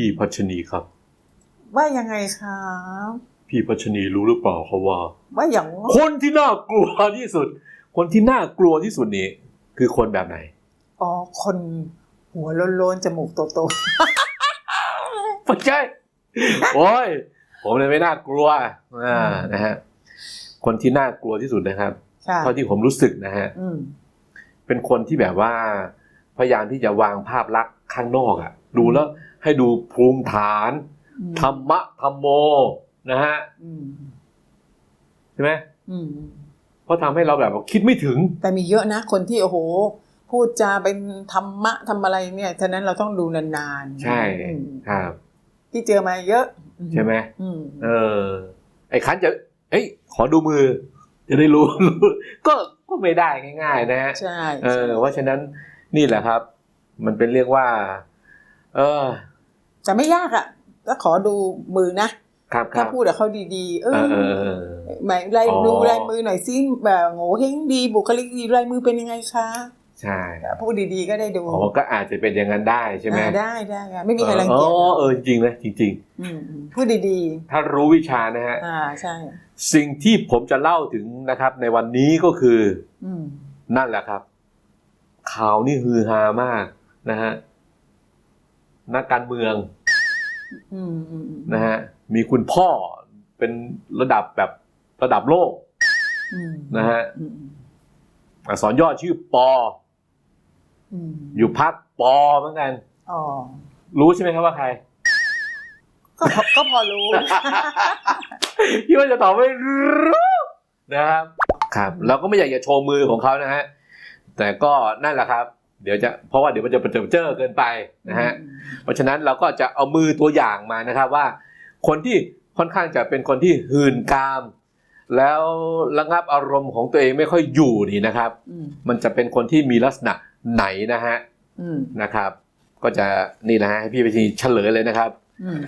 พี่พัชนีครับ ว่ายังไงครับพี่พัชนีรู้หรือเปล่าเขาว่า ว่าอย่างคนที่น่ากลัวที่สุด คนที่น่ากลัวที่สุดนี้ คือคนแบบไหนอ๋อคนหัวโล้นๆจมูกโตไม่ใช่โอ้ยผมเลยไม่น่ากลัวอ่านะฮะคนที่น่ากลัวที่สุดนะครับๆค่ะเท่าที่ผมรู้สึกนะฮะอืมเป็นคนที่แบบว่า พยายามที่จะวางภาพลักษณ์ข้างนอกอะดูแล้ว ให้ดูภูมิฐานอืมธรรมะธรรมโมนะฮะอืมใช่ไหมอืมเพราะทำให้เราแบบว่าคิดไม่ถึง แต่มีเยอะนะคนที่โอ้โห พูดจาเป็นธรรมะทำอะไรเนี่ยฉะนั้นเราต้องดูนานๆ ใช่อืมครับที่เจอมาเยอะ ใช่ไหมอืมเออ ไอ้คันจะ เอ้ย ขอดูมือ จะได้รู้รู้ก็ก็ไม่ได้ง่าย ๆ นะฮะใช่เออเพราะฉะนั้นนี่แหละครับ มันเป็นเรียกว่า เออ แต่ไม่ยากอะก็ขอดูมือนะครับคถ้ารับพูดกับเขาดีๆ เอเอออเออเออหมายลายอ๋อดูลายมือหน่อยซิแบบโง่เฮงดีบุคลิกดีลายมือเป็นยังไงคะใช่พูดดีๆก็ได้ดูอ๋อก็อาจจะเป็นอย่างนั้นได้ใช่ไหมอ่าได้ได้ค่ะไม่มีใครรังเกียจอ๋อเออจริงๆนะจริงอืมอืมพูดดีๆ ถ้ารู้วิชานะฮะๆอ่าใช่ สิ่งที่ผมจะเล่าถึงนะครับ ในวันนี้ก็คืออืมนั่นแหละครับ ข่าวนี่ฮือฮามากนะฮะ นักการเมืองอืมอืมอืมนะฮะมีคุณพ่อเป็นระดับแบบระดับโลกอืมนะฮะอืมอืมอักษรย่อชื่อปออืมอยู่พักปอเหมือนกันอ๋อรู้ใช่ไหมครับว่าใคร ก็พอก็พอรู้พี่ว่าจะตอบไม่รู้นะครับ ครับ เราก็ไม่อยากจะโชว์มือของเขานะฮะแต่ก็นั่นแหละครับ เดี๋ยวจะเพราะว่าเดี๋ยวมันจะเจอเจอเกินไปนะฮะเพราะฉะนั้นเราก็จะเอามือตัวอย่างมานะครับว่า คนที่ค่อนข้างจะเป็นคนที่หื่นกาม แล้วระงับอารมณ์ของตัวเองไม่ค่อยอยู่นี่นะครับอืมมันจะเป็นคนที่มีลักษณะไหนนะฮะอืมนะครับ ก็จะนี่นะฮะให้พี่ไปทีเฉลยเลยนะครับอืม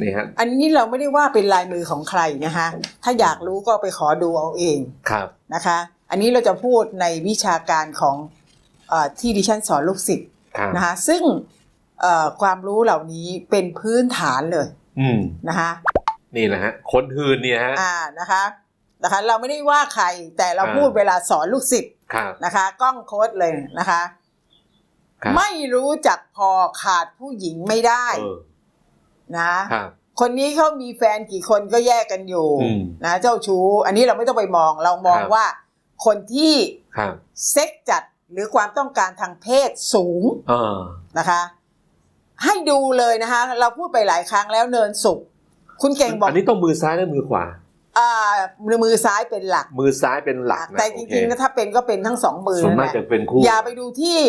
นี่ฮะอันนี้เราไม่ได้ว่าเป็นลายมือของใครนะคะ ถ้าอยากรู้ก็ไปขอดูเอาเองครับนะคะ อันนี้เราจะพูดในวิชาการของเออ ที่ดิฉันสอนลูกศิษย์ครับนะคะซึ่งเอ่อความรู้เหล่านี้เป็นพื้นฐานเลยอืมนะคะนี่แหละฮะคนหื่นเนี่ยฮะอ่านะคะนะคะเราไม่ได้ว่าใครแต่เราอ่าพูดเวลาสอนลูกศิษย์ครับนะคะกล้องโค้ดเลยนะคะครับไม่รู้จักพอขาดผู้หญิงไม่ได้เออนะครับคนนี้เขามีแฟนกี่คนก็แยกกันอยู่อืมนะเจ้าชู้ อันนี้เราไม่ต้องไปมองเรามองครับว่าคนที่ครับเซ็กจัด หรือความต้องการทางเพศสูงเออนะคะ ให้ดูเลยนะคะ เราพูดไปหลายครั้งแล้วเนินสุข คุณเก่งบอกอันนี้ต้องมือซ้ายและมือขวาอ่ามือมือซ้ายเป็นหลัก มือซ้ายเป็นหลักนะแต่จโอเคริงๆนะถ้าเป็นก็เป็นทั้งสองมือส่วนนั่นมากแหละจะเป็นคู่อย่าไปดูที่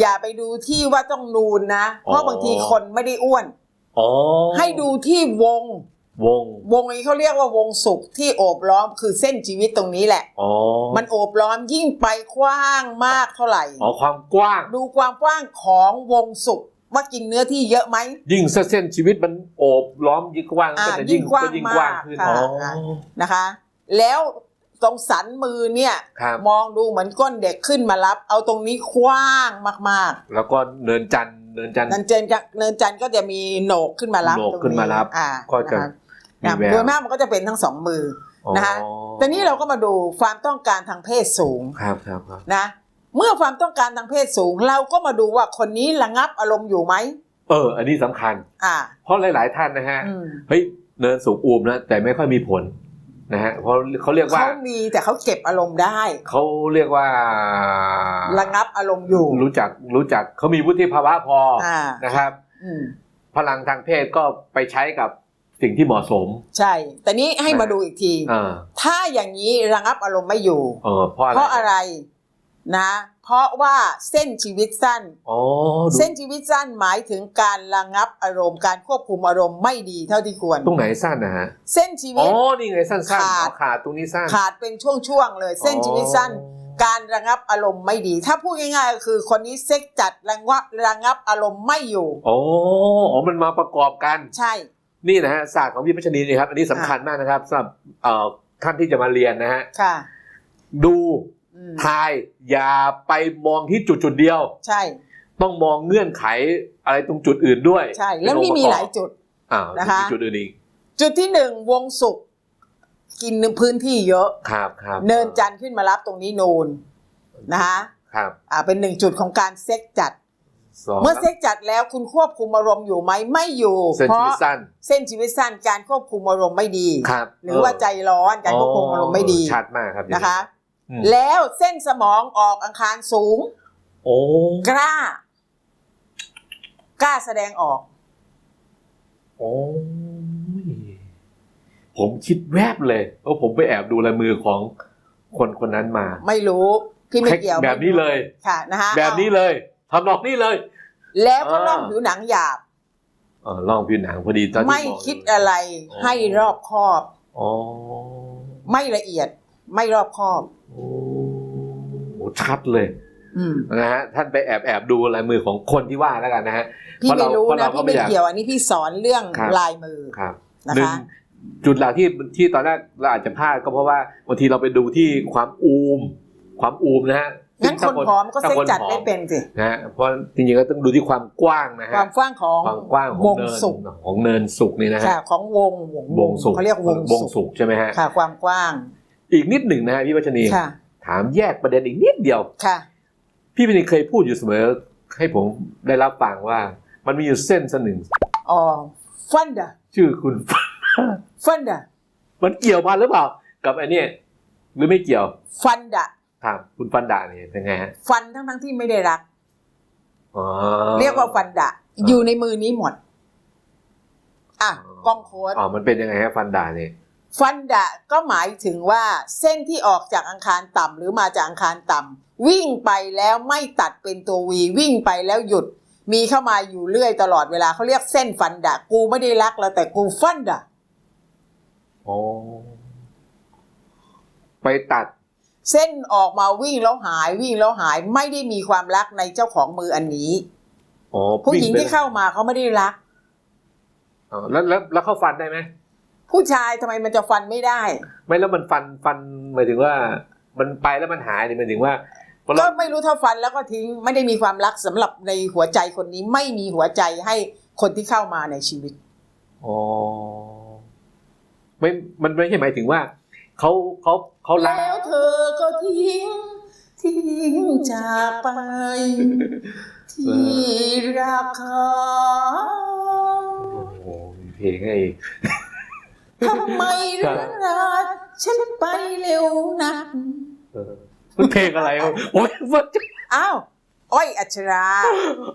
อย่าไปดูที่ว่าต้องนูนนะ เพอ๋ราะอบางทีคนไม่ได้อ้วนอ๋อให้ดูที่วง วง วงนี้เขาเรียกว่าวงสุขที่โอบล้อมคือเส้นชีวิตตรงนี้แหละ อ๋อ มันโอบล้อมยิ่งไปกว้างมากเท่าไหร่ อ๋อความกว้าง ดูความกว้างของวงสุขว่ากินเนื้อที่เยอะไหม ยิ่งเส้นชีวิตมันโอบล้อมยิ่งกว้างอ่าก็จะยิ่ยิ่งงกว้างก็ยิ่งกว้างมากขึ้นค่ะอ๋อค่ะนะคะ แล้วตรงสันมือเนี่ยครับมองดูเหมือนก้นเด็กขึ้นมารับ เอาตรงนี้กว้างมากแล้วก็เนินจันทร์เนินจันทๆร์นันเจนกับเนินจันทร์ก็จะมีโหนกขึ้นมารับโหนกตรงขึ้นมารับอ่าก็จะ นะคะมีแววโดยมากมันก็จะเป็นทั้งสองมืออ๋อนะคะแต่นี้เราก็มาดูความต้องการทางเพศสูงครับครับครับนะเมื่อความต้องการทางเพศสูง เราก็มาดูว่าคนนี้ระงับอารมณ์อยู่ไหมเออ อันนี้สำคัญ อ่า เพราะหลาย ๆ ท่านนะฮะอืมเฮ้ยเนินสูงอูมนะแต่ไม่ค่อยมีผลนะฮะเพราะเขาเรียกว่าเขามีแต่เขาเก็บอารมณ์ได้เขาเรียกว่าระงับอารมณ์อยู่ รู้จักรู้จักเขามีวุฒิภาวะพอออ่านะครับอืมพลังทางเพศก็ไปใช้กับ สิ่งที่เหมาะสม ใช่ แต่นี้ให้มาดูอีกทีเออถ้าอย่างนี้ระงับอารมณ์ไม่อยู่ เออเพราะอะไรเพราะอะไรนะ เพราะว่าเส้นชีวิตสั้น อ๋อดูเส้นชีวิตสั้นหมายถึงการระงับอารมณ์การควบคุมอารมณ์ไม่ดีเท่าที่ควร ตรงไหนสั้นนะฮะเส้นชีอ๋วิอต นี่ไงสั้นๆขาดอ๋อขาดตรงนี้สั้นขาดเป็นช่วงๆเลย เส้นชีวิตสั้น การระงับอารมณ์ไม่ดี ถ้าพูดง่ายๆก็คือคนนี้เซ็กจัดระงับระงับอารมณ์ไม่อยู่ อ๋ออ๋อมันมาประกอบกัน ใช่ นี่นะฮะศาสตร์ของพี่พัชนีนี่ครับ อันนี้สำคัญมากนะครับสำหรับเอ่อท่านที่จะมาเรียนนะฮะค่ะดูอืมทายอย่าไปมองที่จุดจุดๆเดียว ใช่ ต้องมองเงื่อนไขอะไรตรงจุดอื่นด้วย ใช่ แล้วนี่มีหลายจุดอ้าวนะคะมีจุดอื่นอีกจุดที่หนึ่งวงสุกกินพื้นที่เยอะครับครับเนินจันทร์ขึ้นมารับตรงนี้นูนนะคะครับอ่าเป็นหนึ่งจุดของการเซ็กจัด สอง เมื่อเซ็กจัดแล้วคุณควบคุมอารมณ์อยู่ไหมไม่อยู่เส้นเพชีราะวิตสั้น เส้นชีวิตสั้นการควบคุมอารมณ์ไม่ดี ครับหรือว่าใจร้อนการควบคุมอารมณ์ไม่ดีชัดมากครับนะคะ อืมแล้วเส้นสมองออกอังคารสูง โอ้กล้า กล้าแสดงออก โอ้ยผมคิดแวบเลยว่าผมไปแอบดูลายมือของคนคนนั้นมาไม่รู้พี่ไม่เกี่ยวแบบนี้เลย ค่ะนะคะแบบนี้เลย ทำนองนี้เลย แล้วก็อ่าล่องผิวหนังหยาบเออลองผิวหนังพอดีตอนที่ไม่บอกคิดอะไรอ๋อให้รอบคอบอ๋อไม่ละเอียด ไม่รอบคอบโอ้โหชัดเลยอืมนะฮะท่านไปแอบแอบดูลายมือของคนที่ว่าแล้วกันนะฮะพี่ไม่รู้เพราะเรานะเพราะเราก็พี่ไม่ไม่อยากเกี่ยวอันนี้พี่สอนเรื่องครับลายมือครับนะหนึ่งคะจุดหลักที่ที่ตอนแรกเราอาจจะพลาดก็เพราะว่าบางทีเราไปดูที่ความอูม ความอูมนะฮะ งั้นคนผอมก็ถ้าเซ็กคนจัดผอได้เป็นสินะฮะเพราะจริงๆก็ต้องดูที่ความกว้างนะคฮะวามกว้างของความกว้างของวงเนินสุกของเนินสุกนี่นะฮะค่ะของวงวงสุกเขาเรียกวงวงสุกสุกใช่ไหมฮะค่ะ ความกว้าง อีกนิดหนึ่งนะฮะพี่วัชนีค่ะถามแยกประเด็นอีกนิดเดียวค่ะ พี่วัชนีเคยพูดอยู่เสมอ ให้ผมได้รับฟังว่า มันมีอยู่เส้นเส้นหนึ่งอ๋อฟันดาชื่อคุณฟันดามันเกี่ยวมาหรือเปล่า กับไอ้เนี่ยหรือไม่เกี่ยว ฟันดา ถามคุณฟันดาเนี่ยเป็นไงฮะฟันทั้งทั้งๆที่ไม่ได้รักอ๋อเรียกว่าฟันดาอยู่ในมือนี้หมด อะกล้องโค้ดอ๋อมันเป็นยังไงฮะฟันดาเนี่ยฟันดะก็หมายถึงว่าเส้นที่ออกจากอังคารต่ำหรือมาจากอังคารต่ำวิ่งไปแล้วไม่ตัดเป็นตัววีวิ่งไปแล้วหยุด มีเข้ามาอยู่เรื่อยตลอดเวลาเขาเรียกเส้นฟันดะกูไม่ได้รักแล้วแต่กูฟันดะอ๋อไปตัด เส้นออกมาวิ่งแล้วหายวิ่งแล้วหายไม่ได้มีความรักในเจ้าของมืออันนี้อ๋อผู้หญิงวิ่ไปที่เข้ามาเขาไม่ได้รักอ๋อแล้วแล้วแล้วเข้าฟันได้ไหมผู้ชายทำไมมันจะฟันไม่ได้ ไม่แล้วมันฟันฟันหมายถึงว่า มันไปแล้วมันหายนี่หมายถึงว่าพอก็เราไม่รู้ถ้าฟันแล้วก็ทิ้งไม่ได้มีความรักสำหรับในหัวใจคนนี้ไม่มีหัวใจให้คนที่เข้ามาในชีวิตอ๋อไม่มันไม่ใช่หมายถึงว่า เขาเขาเขารักแล้วเธอก็ทิ้ง ทิ้งจากไป ที่ราคาโอ้โหมีเพลงให้อีกทำไมเรื่องราวฉันไปเร็วนักเออมันเพลงอะไรวะโอ้ยมันอ้าวอ้อยอัชรา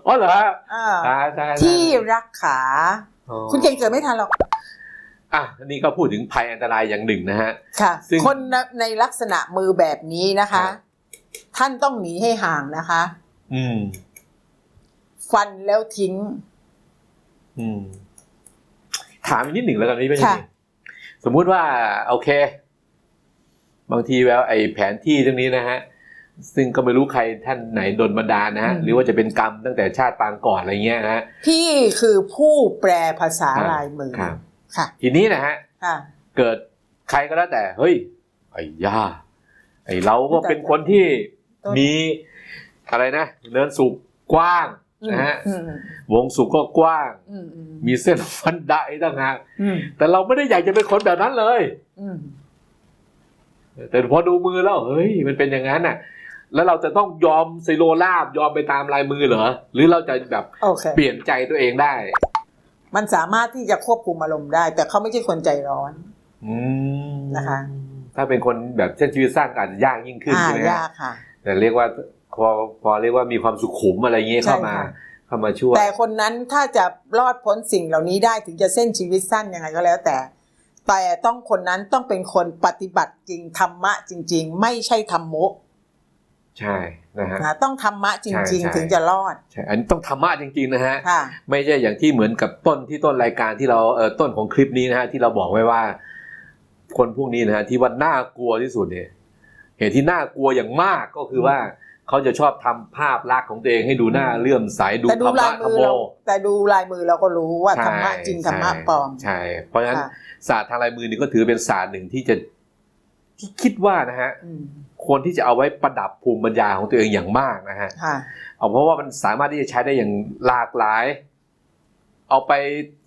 อ๋อเหรอฮะอ่าใช่ใช่ใช่ที่รักขาอ๋อคุณเก่งเกิดไม่ทันหรอก อะอันนี้ก็พูดถึงภัยอันตรายอย่างหนึ่งนะฮะค่ะ ซึ่งคนในลักษณะมือแบบนี้นะคะครับท่านต้องหนีให้ห่างนะคะ อืม ฟันแล้วทิ้ง อืม ถามอีกนิดหนึ่งแล้วกันนี่ไม่ใช่ค่ะสมมุติว่าโอเค บางทีแล้วไอ้แผนที่ตรงนี้นะฮะ ซึ่งก็ไม่รู้ใครท่านไหนโดนบันดาลนะฮะ หรือว่าจะเป็นกรรมตั้งแต่ชาติปางก่อนอะไรเงี้ยนะฮะพี่คือผู้แปลภาษาครับลายมือครับ ค่ะ ทีนี้นะฮะค่ะ เกิดใครก็แล้วแต่ เฮ้ย ไอ้ย่าไอ้เราก็เป็นคนที่ต้นมีอะไรนะเนินสุกกว้างนะฮะอืมวงสุกก็กว้างอืมอืมมีเส้นฟันไดต่างหากอืมแต่เราไม่ได้อยากจะเป็นคนแบบนั้นเลยอืมแต่พอดูมือแล้วเฮ้ย มันเป็นอย่างนั้นน่ะ แล้วเราจะต้องยอมไซโลลาบยอมไปตามลายมือเหรอ หรือเราจะแบบโอเคเปลี่ยนใจตัวเองได้ มันสามารถที่จะควบคุมอารมณ์ได้ แต่เขาไม่ใช่คนใจร้อนอืมนะคะ ถ้าเป็นคนแบบเช่นชีวิตสั้นก็อาจจะยากยิ่งขึ้นอ่าใช่ไหมฮะยากค่ะ แต่เรียกว่าพอพอเรียกว่ามีความสุขุมอะไรเงี้ยเข้ามาใช่ค่ะเข้ามาช่วย แต่คนนั้นถ้าจะรอดพ้นสิ่งเหล่านี้ได้ถึงจะเส้นชีวิตสั้นยังไงก็แล้วแต่ แต่ต้องคนนั้นต้องเป็นคนปฏิบัติจริงธรรมะจริง ๆ ไม่ใช่ธรรมโม ใช่นะฮะนะต้องธรรมะจใช่ริงใช่ๆถึงจะรอดใช่อันนี้ต้องธรรมะจริง ๆ นะฮะค่ะไม่ใช่อย่างที่เหมือนกับต้นที่ต้นรายการที่เราเออต้นของคลิปนี้นะฮะที่เราบอกไว้ว่า คนพวกนี้นะฮะที่ว่าน่ากลัวที่สุดเนี่ยเหตุที่น่ากลัวอย่างมากก็คือว่าเขาจะชอบทำภาพลักษณ์ของตัวเองให้ดูหน้าเลื่อมใสดูแต่ดูธรรลามะยธรรมืมอโมเราแต่ดูลายมือเราก็รู้ว่าใช่ธรรมะจริงธรรมะใช่ปลอมใช่ เพราะฉะนั้นค่ะศาสตร์ทางลายมือนี่ก็ถือเป็นศาสตร์หนึ่งที่จะ ที่คิดว่านะฮะอืมควรที่จะเอาไว้ประดับภูมิปัญญาของตัวเองอย่างมากนะฮะค่ะเอาเพราะว่ามันสามารถที่จะใช้ได้อย่างหลากหลาย เอาไป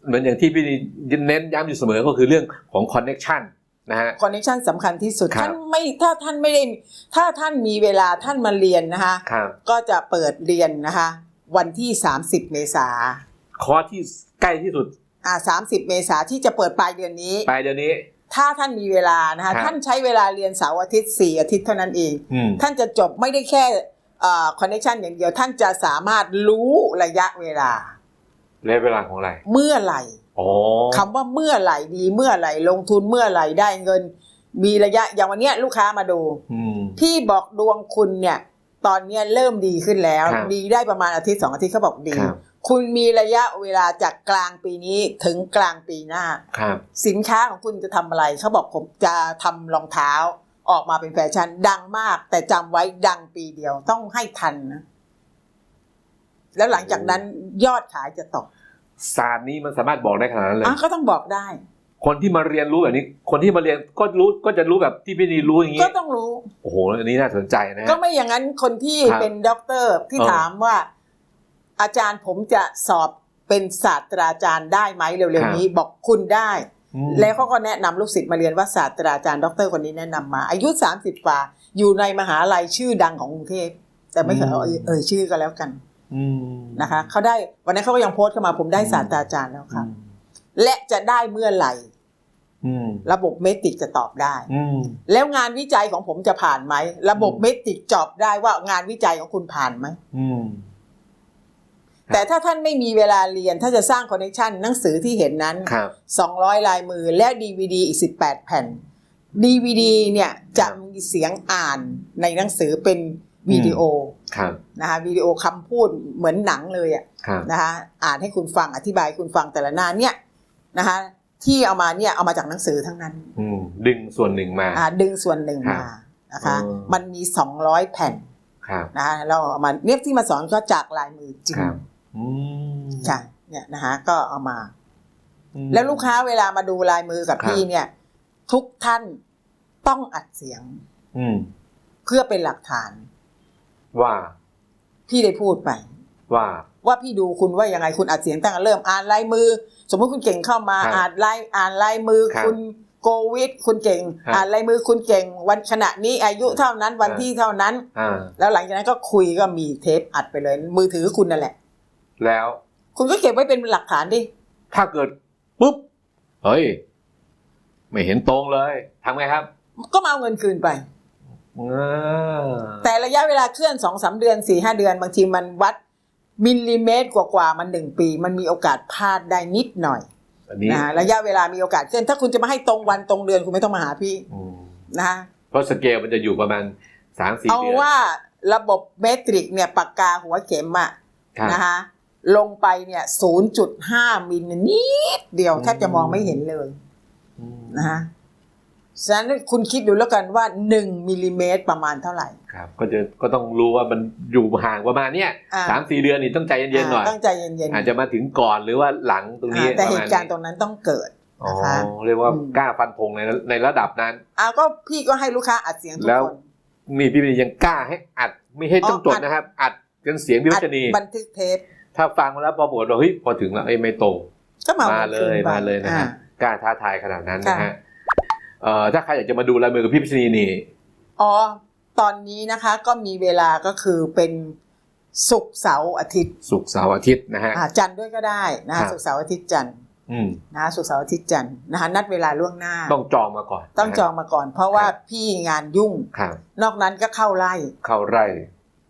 เหมือนอย่างที่พี่เน้นย้ำอยู่เสมอก็คือเรื่องของคอนเน็ชันนะฮะคอนเนคชันสำคัญที่สุดครับท่านไม่ถ้าท่านไม่ได้ถ้าท่านมีเวลาท่านมาเรียนนะคะครับก็จะเปิดเรียนนะคะ วันที่ 30 เมษาคอร์สที่ใกล้ที่สุดอ่า30เมษาที่จะเปิดปลายเดือนนี้ ปลายเดือนนี้ ถ้าท่านมีเวลานะคะครับท่านใช้เวลาเรียนเสาร์อาทิตย์4อาทิตย์เท่านั้นเองอืมท่านจะจบไม่ได้แค่คอนเนคชันอย่างเดียวท่านจะสามารถรู้ระยะเวลาและเวลาของอะไร เมื่อไหร่อ๋อคำว่าเมื่อไหร่ดีเมื่อไหร่ลงทุนเมื่อไหร่ได้เงิน มีระยะอย่างวันเนี้ยลูกค้ามาดูอืมพี่บอกดวงคุณเนี่ย ตอนเนี้ยเริ่มดีขึ้นแล้วครับดีได้ประมาณอาทิตย์สองอาทิตย์เขาบอกดี ครับคุณมีระยะเวลาจากกลางปีนี้ถึงกลางปีหน้า ครับ สินค้าของคุณจะทำอะไรเขาบอกผมจะทำรองเท้าออกมาเป็นแฟชั่นดังมาก แต่จำไว้ดังปีเดียวต้องให้ทันนะ แล้วหลังจากนั้นยอดขายจะตกศาสตร์นี้มันสามารถบอกได้ขนาดนั้นเลย อะก็ต้องบอกได้ คนที่มาเรียนรู้แบบนี้ คนที่มาเรียนก็รู้ก็จะรู้แบบที่พี่นีรู้อย่างนี้ ก็ต้องรู้ โอ้โห อันนี้น่าสนใจนะฮะก็ไม่อย่างนั้นคนที่ครับเป็นด็อกเตอร์ที่เออ ถามว่า อาจารย์ผมจะสอบเป็นศาสตราจารย์ได้ไหมเร็วๆนี้บอกคุณได้อืมแล้วเขาก็แนะนำลูกศิษย์มาเรียนว่าศาสตราจารย์ด็อกเตอร์คนนี้แนะนำมา อายุ 30กว่า อยู่ในมหาลัยชื่อดังของกรุงเทพแต่ไม่เคยเอาเอ่ยเอ่ยชื่อก็แล้วกันอืมนะคะเขาได้วันนั้นเขาก็ยังโพสต์เข้ามาผมได้ศาสตราจารย์แล้วครับอืมและจะได้เมื่อไหร่อืมระบบเมติกจะตอบได้อืมแล้วงานวิจัยของผมจะผ่านไหม ระบบเมติกจอบได้ว่างานวิจัยของคุณผ่านไหมอืม แต่ถ้าท่านไม่มีเวลาเรียนถ้าจะสร้างคอนเนคชันหนังสือที่เห็นนั้นครับ200 ลายมือและ DVD อีก 18 แผ่น DVD เนี่ยจะมีเสียงอ่านในหนังสือเป็นวิดีโอครับนะคะวิดีโอคำพูดเหมือนหนังเลยอะครับนะคะอ่านให้คุณฟังอธิบายให้คุณฟังแต่ละหน้าเนี่ยนะคะที่เอามาเนี่ยเอามาจากหนังสือทั้งนั้นอืมดึงส่วนหนึ่งมาอ่าดึงส่วนหนึ่งครับมานะคะอืมมันมี 200 แผ่นครับนะคะเราเอามาเนี่ยที่มาสอนก็จากลายมือจริง ครับอืมใช่เนี่ยนะคะ ก็เอามาอืมแล้วลูกค้าเวลามาดูลายมือกับครับพี่เนี่ย ทุกท่านต้องอัดเสียงอืมเพื่อเป็นหลักฐาน ว่าพี่ได้พูดไป ว่า ว่าพี่ดูคุณว่ายังไงคุณอัดเสียงตั้งแต่เริ่มอ่านลายมือ สมมติคุณเก่งเข้ามาครับอ่านลายอ่านลายมือครับคุณโกวิดคุณเก่งครับอ่านลายมือคุณเก่ง วันขณะนี้อายุเท่านั้นวันครับที่เท่านั้นอ่าแล้วหลังจากนั้นก็คุยก็มีเทปอัดไปเลย มือถือคุณนั่นแหละ แล้ว คุณก็เก็บไว้เป็นหลักฐานดิ ถ้าเกิดปุ๊บ เฮ้ย ไม่เห็นตรงเลยทำไงครับ ก็มาเอาเงินคืนไปอ่าแต่ระยะเวลาเคลื่อนสองสาเดือนสี่ห้าเดือน บางทีมันวัดมิลลิเมตรกว่าๆมันหนึ่งปี มันมีโอกาสพลาดได้นิดหน่อยอันนี้นะระยะเวลามีโอกาสเคลื่อนถ้าคุณจะมาให้ตรงวันตรงเดือนคุณไม่ต้องมาหาพี่อืมนะเพราะสเกลมันจะอยู่ประมาณสามสี่เอาเดือนว่าระบบเมตริกเนี่ยปากกาหัวเข็มอะครับนะคะ ลงไปเนี่ยศูนย์จุดห้ามิลนิดเดียวอืมแทบจะมองไม่เห็นเลยอืมนะคะฉะนั้นคุณคิดดูแล้วกันว่าหนึ่งมิลลิเมตรประมาณเท่าไหร่ครับ ก็จะก็ต้องรู้ว่ามันอยู่ห่างประมาณเนี้ยอ่าสามสี่เดือนนี่ต้องใจเย็นๆหน่อยาต้องใจเย็นๆอาจจะมาถึงก่อนหรือว่าหลังตรงนี้อ่าแต่ประเหมาณตุการณ์นี้ตรงนั้นต้องเกิดอ๋อนะคะเรียกว่าอืมกล้าฟันธงในในระดับนั้นอ้าวก็พี่ก็ให้ลูกค้าอัดเสียงทุกแล้วคนมีพี่มียังกล้าให้อัดไม่ให้ต้องจดอ๋ออัดนะครับ อัดจนเสียงพิวจนีบันทึกเทป ถ้าฟังแล้วพอปวดว่าเฮ้ยพอถึงแล้วเอ้ยไม่ตรงก็มามาวันเลคืนยไปมาเลยนะอ่าฮะกล้าท้าทายขนาดนั้นนะค่ะฮะเอ่อถ้าใครอยากจะมาดูลายมือกับพี่พิชนีนี่อ๋อตอนนี้นะคะก็มีเวลาก็คือเป็นศุกร์เสาร์อาทิตย์ศุกร์เสาร์อาทิตย์นะฮะอ่าจันทร์ด้วยก็ได้นะครัคะบศุกร์เสาร์อาทิตย์จันทร์อืมนะคะศุกร์เสาร์อาทิตย์จันทร์นะคะนัดเวลาล่วงหน้า ต้องจองมาก่อน ต้องนะฮะจองมาก่อน เพราะว่าครับพี่งานยุ่งครับนอกนั้นก็เข้าไล่เข้าไร่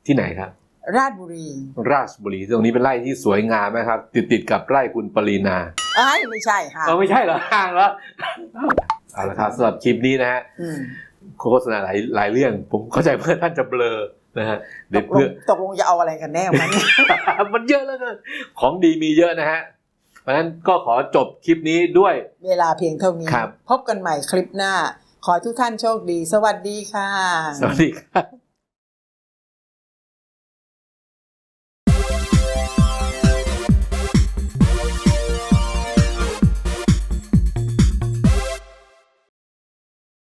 ที่ไหนครับ ราชบุรี ราชบุรีตรงนี้เป็นไร่ที่สวยงามนะครับ ติดติดๆกับไร่คุณปรีนาเอ้ยไม่ใช่ค่ะเออไม่ใช่เหรอห่างแล้วเอาละครับสำหรับคลิปนี้นะฮะอืมโฆษณาหลายหลายเรื่อง ผมเข้าใจว่าท่านจะเบลอนะฮะตเดี๋ยวกลเพื่องตกลงจะเอาอะไรกันแน่วันนี้ มันเยอะแล้วกันของดีมีเยอะนะฮะเพราะฉะนั้นก็ขอจบคลิปนี้ด้วย เวลาเพียงเท่านี้ ครับ พบกันใหม่คลิปหน้า ขอให้ทุกท่านโชคดี สวัสดีค่ะ สวัสดีครับ